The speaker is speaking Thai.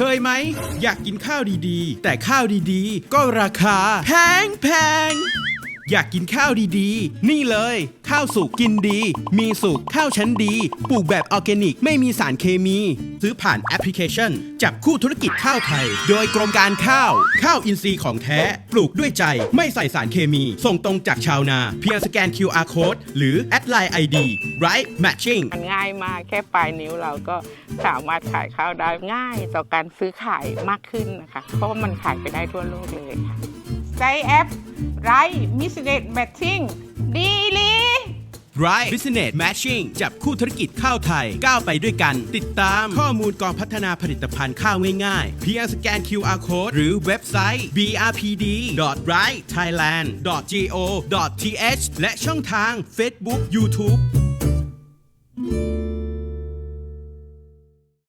เคยไหม อยากกินข้าวดีๆ แต่ข้าวดีๆ ก็ราคาแพงแพง อยากกินข้าวดีๆ นี่เลย ข้าวสุกกินดี มีสุกข้าวชั้นดี ปลูกแบบออร์แกนิก ไม่มีสารเคมี ซื้อผ่านแอปพลิเคชัน จับคู่ธุรกิจข้าวไทย โดยกรมการข้าว ข้าวอินทรีย์ของแท้ ปลูกด้วยใจไม่ใส่สารเคมี ส่งตรงจากชาวนา เพียงสแกน QR code หรือแอดไลน์ ID right matching มันง่ายมากแค่ปลายนิ้วเราก็สามารถขายข้าวได้ง่ายต่อการซื้อขายมากขึ้นนะคะ เพราะว่ามันขายไปได้ทั่วโลกเลยค่ะใช้แอป ไรมิสเนตแมทชิ่งดีลี Right Business Matching จับคู่ธุรกิจข้าวไทย ก้าวไปด้วยกัน ติดตามข้อมูลกองพัฒนาผลิตภัณฑ์ข้าวง่ายๆ เพียงสแกน QR code หรือเว็บไซต์ brpd.rightthailand.go.th และช่องทาง Facebook YouTube